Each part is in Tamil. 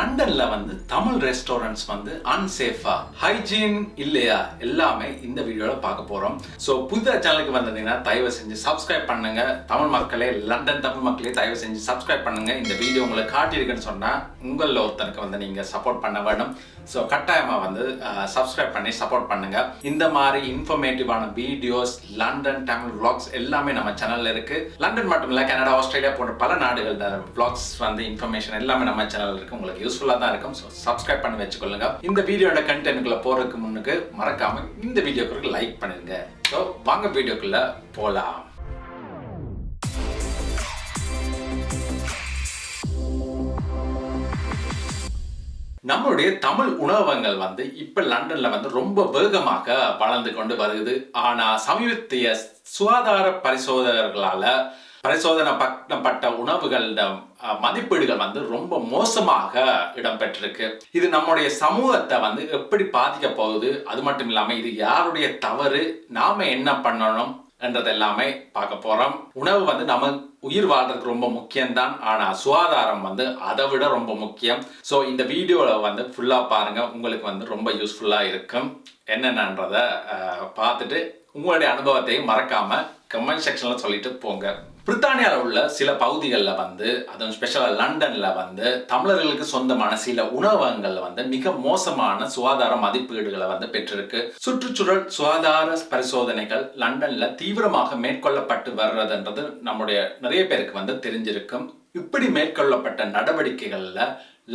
லண்டன்ல வந்து தமிழ் ரெஸ்டாரண்ட்ஸ் வந்து அன்சேஃபா ஹைஜீன் இல்லையா? எல்லாமே இந்த வீடியோல பார்க்க போறோம். ஸோ புது சேனலுக்கு வந்ததுன்னா தயவு செஞ்சு சப்ஸ்கிரைப் பண்ணுங்க. தமிழ் மக்களே லண்டன் தமிழ் மக்களே தயவு செஞ்சு சப்ஸ்கிரைப் பண்ணுங்க. இந்த வீடியோ உங்களுக்கு காட்டியிருக்குன்னு சொன்னா உங்களில் ஒருத்தனுக்கு வந்து நீங்க சப்போர்ட் பண்ண வேண்டும் ஸோ கட்டாயமா வந்து சப்ஸ்கிரைப் பண்ணி சப்போர்ட் பண்ணுங்க. இந்த மாதிரி இன்ஃபர்மேட்டிவான வீடியோஸ் லண்டன் தமிழ் விளாக்ஸ் எல்லாமே நம்ம சேனல்ல இருக்கு. லண்டன் மட்டும் இல்ல கனடா ஆஸ்திரேலியா போன்ற பல நாடுகள் விளாக்ஸ் வந்து இன்ஃபர்மேஷன் எல்லாமே நம்ம சேனல் இருக்கு. உங்களுக்கு யூஸ்ஃபுல்லாக தான் இருக்கும். ஸோ சப்ஸ்கிரைப் பண்ணி வச்சுக்கொள்ளுங்க. இந்த வீடியோட கண்டென்ட்குள்ள போறதுக்கு முன்னுக்கு மறக்காம இந்த வீடியோக்கு லைக் பண்ணுங்க ஸோ வாங்க வீடியோக்குள்ள போலாம். நம்மளுடைய தமிழ் உணவகங்கள் வந்து இப்ப லண்டன்ல வந்து ரொம்ப வேகமாக வளர்ந்து கொண்டு வருது ஆனா சமீபத்திய சுகாதார பரிசோதகர்களால பரிசோதனை பண்ணப்பட்ட உணவுகளோட மதிப்பீடுகள் வந்து ரொம்ப மோசமாக இடம்பெற்றிருக்கு. இது நம்முடைய சமூகத்தை வந்து எப்படி பாதிக்க போகுது? அது மட்டும் இல்லாமல் இது யாருடைய தவறு? நாம என்ன பண்ணணும்? என்றது எல்லாமே பார்க்க போறோம். உணவு வந்து நம்ம உயிர் வாழ்றதுக்கு ரொம்ப முக்கியம்தான். ஆனா சுகாதாரம் வந்து அதை விட ரொம்ப முக்கியம். ஸோ இந்த வீடியோவில் வந்து ஃபுல்லா பாருங்க. உங்களுக்கு வந்து ரொம்ப யூஸ்ஃபுல்லா இருக்கும். என்னென்னன்றத பார்த்துட்டு உங்களுடைய அனுபவத்தையும் மறக்காம கமெண்ட் செக்ஷன்ல சொல்லிட்டு போங்க. பிரித்தானியாவில் உள்ள சில பகுதிகளில் வந்து அதுவும் ஸ்பெஷலாக லண்டனில் வந்து தமிழர்களுக்கு சொந்தமான சில உணவகங்களில் வந்து மிக மோசமான சுகாதார மதிப்பீடுகளை வந்து பெற்றிருக்கு. சுற்றுச்சூழல் சுகாதார பரிசோதனைகள் லண்டனில் தீவிரமாக மேற்கொள்ளப்பட்டு வர்றதுன்றது நம்முடைய நிறைய பேருக்கு வந்து தெரிஞ்சிருக்கும். இப்படி மேற்கொள்ளப்பட்ட நடவடிக்கைகளில்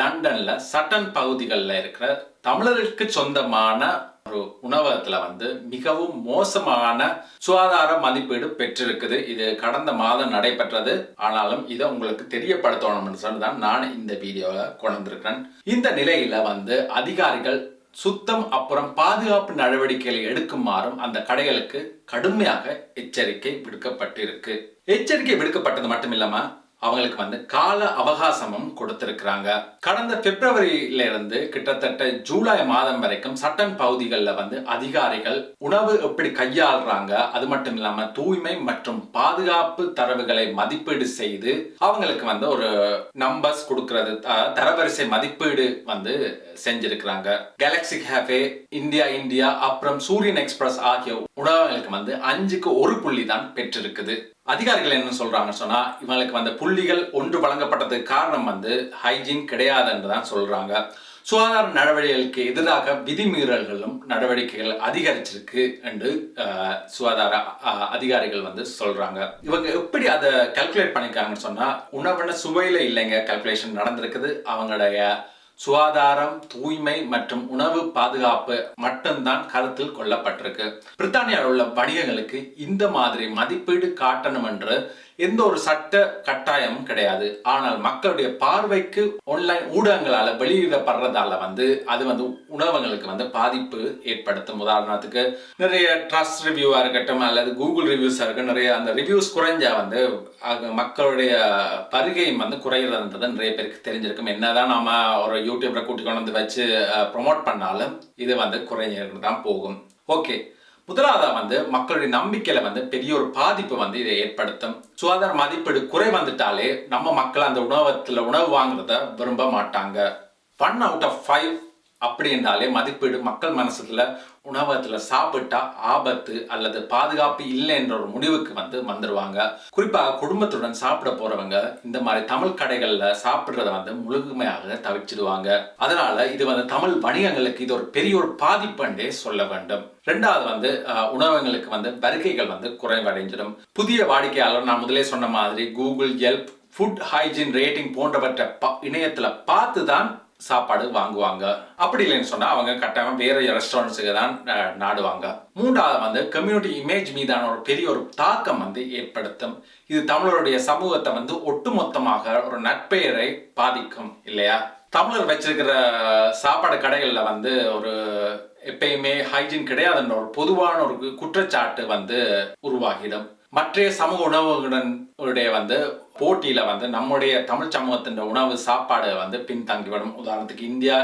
லண்டனில் சட்டன் பகுதிகளில் இருக்கிற தமிழர்களுக்கு சொந்தமான ஒரு உணவகத்தில் வந்து மிகவும் மோசமான சுகாதார மதிப்பீடு பெற்றிருக்குது. இது கடந்த மாதம் நடைபெற்றது. ஆனாலும் இதை உங்களுக்கு தெரியப்படுத்தணும்னு சொல்லி தான் நான் இந்த வீடியோவை கொண்டிருக்கிறேன். இந்த நிலையில வந்து அதிகாரிகள் சுத்தம் அப்புறம் பாதுகாப்பு நடவடிக்கைகளை எடுக்குமாறும் அந்த கடைகளுக்கு கடுமையாக எச்சரிக்கை விடுக்கப்பட்டிருக்கு. எச்சரிக்கை விடுக்கப்பட்டது மட்டும் இல்லாம அவங்களுக்கு வந்து கால அவகாசமும் கொடுத்திருக்கிறாங்க. கடந்த பிப்ரவரியில இருந்து கிட்டத்தட்ட ஜூலை மாதம் வரைக்கும் சட்டன் பகுதிகளில் வந்து அதிகாரிகள் உணவு எப்படி கையாளுறாங்க அது மட்டும் இல்லாம தூய்மை மற்றும் பாதுகாப்பு தரவுகளை மதிப்பீடு செய்து அவங்களுக்கு வந்து ஒரு நம்பர்ஸ் கொடுக்கறது தரவரிசை மதிப்பீடு வந்து செஞ்சிருக்கிறாங்க. கேலக்ஸி கேஃபே இந்தியா இந்தியா அப்புறம் சூரியன் எக்ஸ்பிரஸ் ஆகிய உணவகங்களுக்கு வந்து அஞ்சுக்கு ஒரு புள்ளி தான் பெற்றிருக்குது. அதிகாரிகள் என்ன சொல்கிறாங்கன்னு சொன்னா இவங்களுக்கு வந்த புள்ளிகள் ஒன்று வழங்கப்பட்டதுக்கு காரணம் வந்து ஹைஜீன் கிடையாது என்று தான் சொல்றாங்க. சுகாதார நடவடிக்கைகளுக்கு எதிராக விதிமீறல்களும் நடவடிக்கைகள் அதிகரிச்சிருக்கு என்று சுகாதார அதிகாரிகள் வந்து சொல்றாங்க. இவங்க எப்படி அதை கல்குலேட் பண்ணிக்காங்கன்னு சொன்னா உணவுன சுவையில இல்லைங்க கல்குலேஷன் நடந்திருக்குது. அவங்களுடைய சுகாதாரம் தூய்மை மற்றும் உணவு பாதுகாப்பு மட்டும்தான் கருத்தில் கொள்ளப்பட்டிருக்கு. பிரித்தானியாவில் உள்ள வணிகங்களுக்கு இந்த மாதிரி மதிப்பீடு காட்டணும் என்று எந்த ஒரு சட்ட கட்டாயமும் கிடையாது. ஆனால் மக்களுடைய பார்வைக்கு ஆன்லைன் ஊடகங்களால் வெளியிடப்படுறதால வந்து அது வந்து உணவங்களுக்கு வந்து பாதிப்பு ஏற்படுத்தும். உதாரணத்துக்கு நிறைய ட்ரஸ்ட் ரிவ்யூவாக இருக்கட்டும் அல்லது கூகுள் ரிவ்யூஸாக இருக்கட்டும் நிறைய அந்த ரிவ்யூஸ் குறைஞ்சா வந்து அது மக்களுடைய வருகையும் வந்து குறையிறதுன்றது நிறைய பேருக்கு தெரிஞ்சிருக்கும். என்னதான் நாம ஒரு யூடியூப்ல கூட்டி கொண்டு வந்து வச்சு ப்ரொமோட் பண்ணாலும் இது வந்து குறைஞ்சிட்டு தான் போகும். ஓகே முதலாவதா வந்து மக்களுடைய நம்பிக்கையில வந்து பெரிய ஒரு பாதிப்பு வந்து இதை ஏற்படுத்தும். சுகாதார மதிப்பீடு குறை வந்துட்டாலே நம்ம மக்கள் அந்த உணவகத்துல உணவு வாங்குறத விரும்ப மாட்டாங்க. ஒன் அவுட் ஆஃப் ஃபைவ் அப்படி என்றாலே மதிப்பீடு மக்கள் மனசுல உணவகத்துல சாப்பிட்டா ஆபத்து அல்லது பாதுகாப்பு இல்லை என்ற ஒரு முடிவுக்கு வந்து வந்துருவாங்க. குறிப்பாக குடும்பத்துடன் சாப்பிட போறவங்க இந்த மாதிரி தமிழ் கடைகள்ல சாப்பிடுறத வந்து முழுமையாக தவிச்சிடுவாங்க அதனால இது வந்து தமிழ் வணிகங்களுக்கு இது ஒரு பெரிய ஒரு பாதிப்புன்றே சொல்ல வேண்டும். ரெண்டாவது வந்து உணவகங்களுக்கு வந்து வருகைகள் வந்து குறைவடைஞ்சிடும். புதிய வாடிக்கையாளர் நான் முதலே சொன்ன மாதிரி Google Yelp food hygiene rating போன்றவற்றை பா- இணையத்துல பார்த்து தான் சாப்பாடு வாங்குவாங்க. அப்படி இல்லைன்னு சொன்னா அவங்க கட்டாயம் வேற ரெஸ்டாரண்ட்ஸுக்கு தான் நாடுவாங்க. மூன்றாவது வந்து கம்யூனிட்டி இமேஜ் மீதான ஒரு பெரிய ஒரு தாக்கம் வந்து ஏற்படுத்தும். இது தமிழருடைய சமூகத்தை வந்து ஒட்டுமொத்தமாக ஒரு நட்பெயரை பாதிக்கும் இல்லையா? தமிழர் வச்சிருக்கிற சாப்பாடு கடைகளில் வந்து ஒரு எப்பயுமே ஹைஜீன் கிடையாதுன்ற ஒரு பொதுவான ஒரு குற்றச்சாட்டு வந்து உருவாகிடும். மற்ற சமூக உணவுகளுடன் உடைய வந்து போட்டியில் வந்து நம்முடைய தமிழ் சமூகத்தின் உணவு சாப்பாடு வந்து பின்தங்கிவிடும் உதாரணத்துக்கு இந்தியா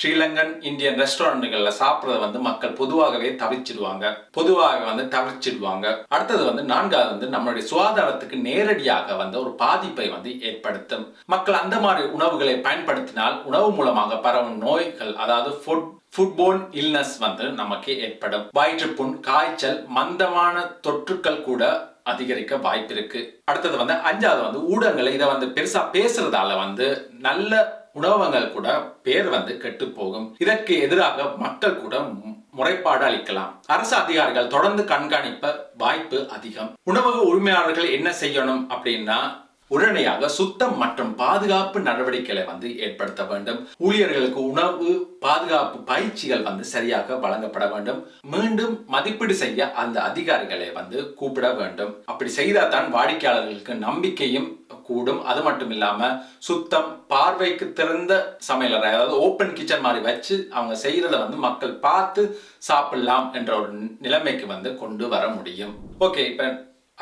ஸ்ரீலங்கன் இந்தியன் ரெஸ்டாரண்ட்டுகளில் சாப்பிட்றத வந்து மக்கள் பொதுவாகவே தவிர்ச்சிடுவாங்க பொதுவாக வந்து தவிர்ச்சிடுவாங்க அடுத்தது வந்து நான்காவது வந்து நம்மளுடைய சுகாதாரத்துக்கு நேரடியாக வந்து ஒரு பாதிப்பை வந்து ஏற்படுத்தும். மக்கள் அந்த மாதிரி உணவுகளை பயன்படுத்தினால் உணவு மூலமாக பரவும் நோய்கள் அதாவது ஃபுட் ஃபுட்போன் இல்னஸ் வந்து நமக்கு ஏற்படும். வயிற்றுப்புண் காய்ச்சல் மந்தமான தொற்றுக்கள் கூட அதிகரிக்க வாய்ப்பு இருக்கு. அடுத்தது வந்து அஞ்சாவது வந்து ஊடகங்கள் இதை வந்து பெருசா பேசுறதால வந்து நல்ல உணவகங்கள் கூட பேர் வந்து கெட்டு போகும் இதற்கு எதிராக மக்கள் கூட மு- முறைப்பாடு அளிக்கலாம். அரசு அதிகாரிகள் தொடர்ந்து கண்காணிப்ப வாய்ப்பு அதிகம். உணவக உரிமையாளர்கள் என்ன செய்யணும் அப்படின்னா உடனடியாக சுத்தம் மற்றும் பாதுகாப்பு நடவடிக்கைகளை வந்து ஏற்படுத்த வேண்டும். ஊழியர்களுக்கு உணவு பாதுகாப்பு பயிற்சிகள் வந்து சரியாக வழங்கப்பட வேண்டும். மீண்டும் மதிப்பீடு செய்ய அந்த அதிகாரிகளை வந்து கூப்பிட வேண்டும். அப்படி செய்தால் தான் வாடிக்கையாளர்களுக்கு நம்பிக்கையும் கூடும். அது மட்டும் இல்லாம சுத்தம் பார்வைக்கு திறந்த சமையலறை அதாவது ஓப்பன் கிச்சன் மாதிரி வச்சு அவங்க செய்யறத வந்து மக்கள் பார்த்து சாப்பிடலாம் என்ற ஒரு நிலைமைக்கு வந்து கொண்டு வர முடியும். ஓகே இப்ப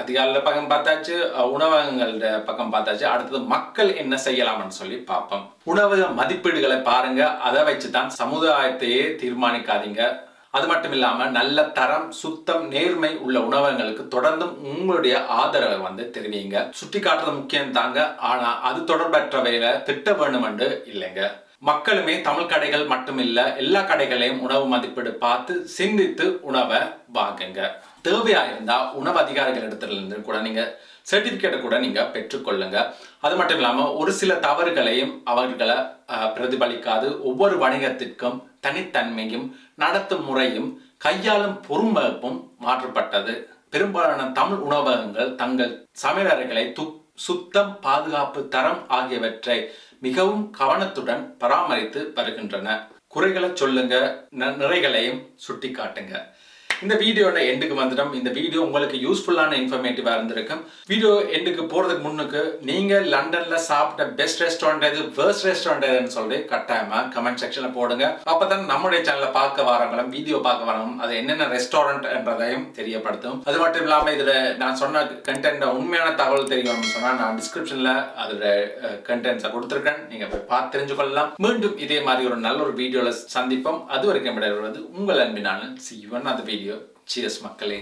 அதிகாலையில் பக்கம் பார்த்தாச்சு உணவகங்களோட பக்கம் பார்த்தாச்சு. அடுத்தது மக்கள் என்ன செய்யலாம்னு சொல்லி பார்ப்போம். உணவக மதிப்பீடுகளை பாருங்க. அதை வச்சு தான் சமுதாயத்தையே தீர்மானிக்காதீங்க. அது மட்டும் இல்லாமல் நல்ல தரம் சுத்தம் நேர்மை உள்ள உணவகங்களுக்கு தொடர்ந்தும் உங்களுடைய ஆதரவை வந்து தெரிவிங்க. சுட்டி காட்டுறது முக்கியம் தாங்க. ஆனா அது தொடர்பற்றவையில திட்ட வேணும் இல்லைங்க. மக்களுமே தமிழ் கடைகள் மட்டும் இல்ல எல்லா கடைகளையும் உணவு மதிப்பீடு பார்த்து சிந்தித்து உணவை வாங்குங்க. தேவையாக இருந்தால் உணவு அதிகாரிகள் இடத்துல இருந்து கூட நீங்க சர்டிஃபிகேட்டை கூட நீங்க பெற்றுக்கொள்ளுங்க. அது மட்டும் இல்லாமல் ஒரு சில தவறுகளையும் அவர்களை பிரதிபலிக்காது. ஒவ்வொரு வணிகத்திற்கும் தனித்தன்மையும் நடத்தும் முறையும் கையாளும் பொறுமைப்பும் மாற்றப்பட்டது. பெரும்பாலான தமிழ் உணவகங்கள் தங்கள் சமையலறைகளை து சுத்தம் பாதுகாப்பு தரம் ஆகியவற்றை மிகவும் கவனத்துடன் பராமரித்து வருகின்றன. குறைகளை சொல்லுங்க ந- நிறைகளையும் சுட்டி காட்டுங்க இந்த வீடியோட எண்டுக்கு வந்துட்டோம். இந்த வீடியோ உங்களுக்கு யூஸ்ஃபுல்லான இன்ஃபர்மேட்டிவாக இருந்திருக்கும். வீடியோ எண்டுக்கு போறதுக்கு முன்னுக்கு நீங்கள் லண்டனில் சாப்பிட்ட பெஸ்ட் ரெஸ்டாரண்ட் எது வேர்ஸ்ட் ரெஸ்டாரண்ட் எதுன்னு சொல்லி கட்டாயமாக கமெண்ட் செக்ஷனில் போடுங்க. அப்பதான் நம்முடைய சேனலை பார்க்க வரவங்களும் வீடியோ பார்க்க வரவங்களும் அது என்னென்ன ரெஸ்டாரண்ட் என்றதையும் தெரியப்படுத்தும். அது மட்டும் இல்லாமல் இதில் நான் சொன்ன கண்டென்ட்டை உண்மையான தகவல் தெரியணும்னு சொன்னால் நான் டிஸ்கிரிப்ஷனில் அதோட கண்டென்ட்ஸை கொடுத்துருக்கேன். நீங்கள் போய் பார்த்து தெரிஞ்சுக்கொள்ளலாம் மீண்டும் இதே மாதிரி ஒரு நல்ல ஒரு வீடியோவில் சந்திப்போம். அது வரைக்கும் விடைபெறுவது உங்கள் அன்பினாலும் சிவன் அந்த வீடியோ சீரஸ் மக்களே.